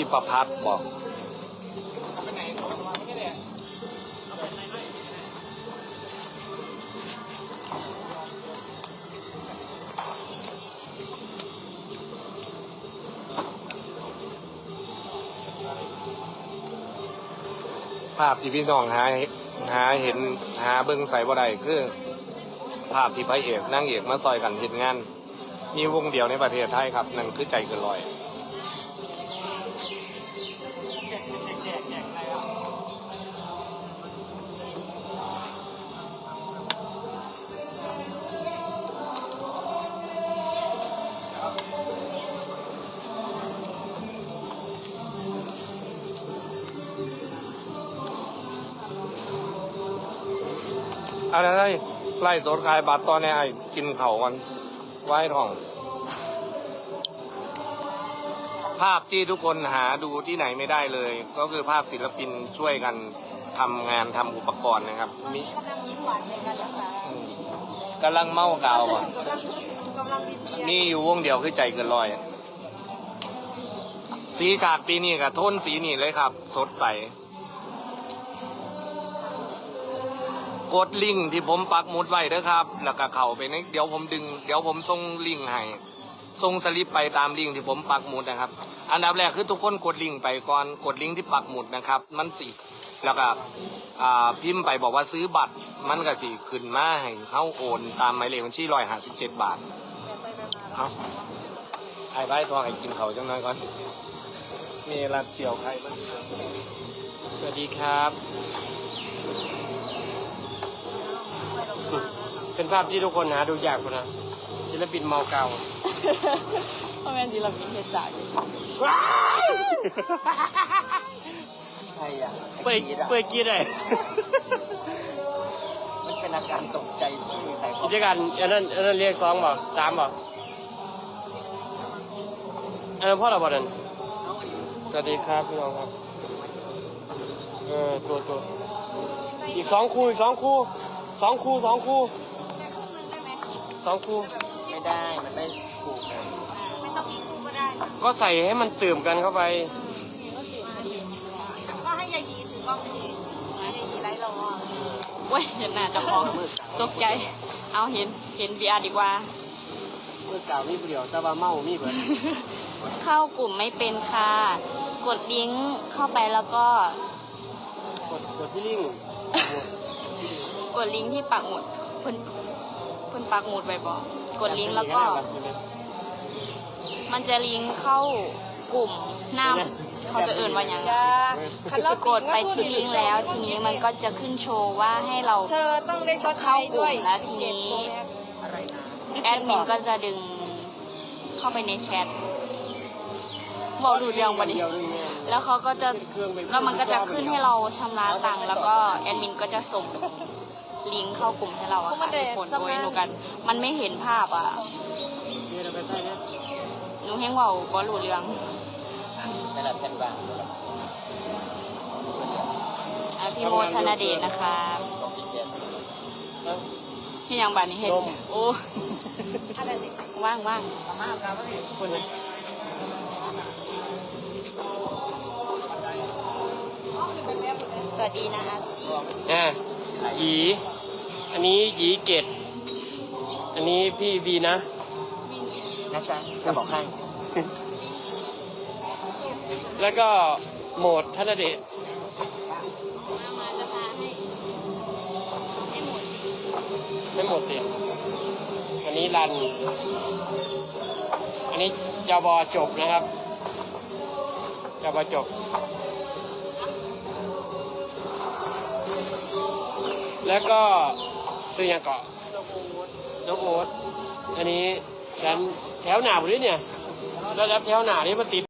พี่ประพัฒน์บอกภาพที่พี่น้องหาหาเห็นหาเบิ้งใส่บ่ได้คือ ภาพที่พระเอกนางเอกมาซอยกันเห็นงาน มีวงเดียวในประเทศไทยครับ นั่นคือใจเกินร้อย อะไรไไล่สดขายบัตรตอนนี้ไอ้กินเข่าวกันไว้ท้อง ภาพที่ทุกคนหาดูที่ไหนไม่ได้เลย ก็คือภาพศิลปินช่วยกันทำงานทำอุปกรณ์นะครับตอนมีนี้กำลังยิ้มหวานใจกันนะคะอืมกำลังเมากาวอะ กำลังกำลังบินเบียร์นี่อยู่วงเดียวคือใจเกินร้อย สีฉากปีนี้กับโทนสีนี่เลยครับ สดใส กดลิงก์ที่ผมปักหมุดไว้นะครับ แล้วก็เข้าไปในเดี๋ยวผมดึง เดี๋ยวผมส่งลิงก์ให้ส่งสลิปไปตามลิงก์ที่ผมปักหมุดนะครับ อันดับแรกคือทุกคนกดลิงก์ไปก่อนกดลิงก์ที่ปักหมุดนะครับ มันสิแล้วก็พิมพ์ไปบอกว่าซื้อบัตร มันก็สิขึ้นมาให้เขาโอนตามหมายเลขบัญชีร้อยห้าสิบเจ็ดบาทแต่ไปไปมาเอาไอ้ใบทองให้กินเขาจังน้อยก่อน มีรัดเจียวไข่บ้างสวัสดีครับ เป็นภาพที่ทุกคนหาดูยากคนนะศิลปินเมาเก่าเพราะแม่ดีเราบินเทจ่ายใครอะเปิดเปิดกีดเลยมันเป็นอาการตกใจที่มีใครกิจการอันนั้นอันนั้นเรียกสองบ่สามบ่อันนั้นพ่อเราบ่นั่นสวัสดีครับพี่น้องครับเออตัวตัวอีกสองคู่อีกสองคู่สองคู่สองคู่ สองคู่ไม่ได้มันไม่ถูกนะไม่ต้องมีคู่ก็ได้นะก็ใส่ให้มันตื่มกันเข้าไป ก็สิมาดีก็ให้ยายยีถือกล้องดียายยีไล่เราอะเว้ยเห็นหน้าเจะมองตกใจ เอาเห็นเห็น VR ดีกว่าเมื่อก่ามีผู้เดียวแต่ว่าเมามีเบิดเข้ากลุ่มไม่เป็นค่ะ กดลิงก์เข้าไปแล้วก็ กดกดที่ลิงก์กดลิงก์ที่ปักหมุดเพิ่น เพิ่นปักหมุดไว้บอกกดลิงก์แล้วก็ มันจะลิงก์เข้ากลุ่มหน้าเขาจะเอ่นว่าอย่างอย่าคันเรากดไปที่ลิงก์แล้ว ทีนี้มันก็จะขึ้นโชว์ว่าให้เราเธอต้องได้ชดใช้ด้วยเข้ากลุ่มแล้วทีนี้แอดมินก็จะดึงเข้าไปในแชทบอกดูเรื่องวันนี้เดียวนึงเนี่ยแล้วเขาก็จะแล้วมันก็จะขึ้นให้เราชำระตังค์แล้วก็แอดมินก็จะส่ง ลิงก์เข้ากลุ่มให้เราอะค่ะทุกคนโดยหนูกัน มันไม่เห็นภาพอะเดี๋ยวเราไปใต้เนี่ยหนูแห้งเว่าบ่รู้เรื่องไม่รับแทนบ้างอะพี่โมธนเดชนะคะต้องติดเชื้อแล้วพี่ยังบานนี้เห็นนมโอ้ว่างว่างคนไหนสวัสดีนะอาซีอะ หยีอันนี้หยีเกตอันนี้พี่วีนะนะจ๊ะจะบอกให้ แล้วก็โหมดธนเดชมามาจะพาให้ให้หมดไม่หมดติดอันนี้รัน อันนี้ยาวบอจบนะครับยาวบอจบ แล้วก็ซื้อยังเกาะน้องโอ๊ตอันนี้แถวแถวหนาผมด้วยเนี่ยแล้วแถวหนานี่มันติด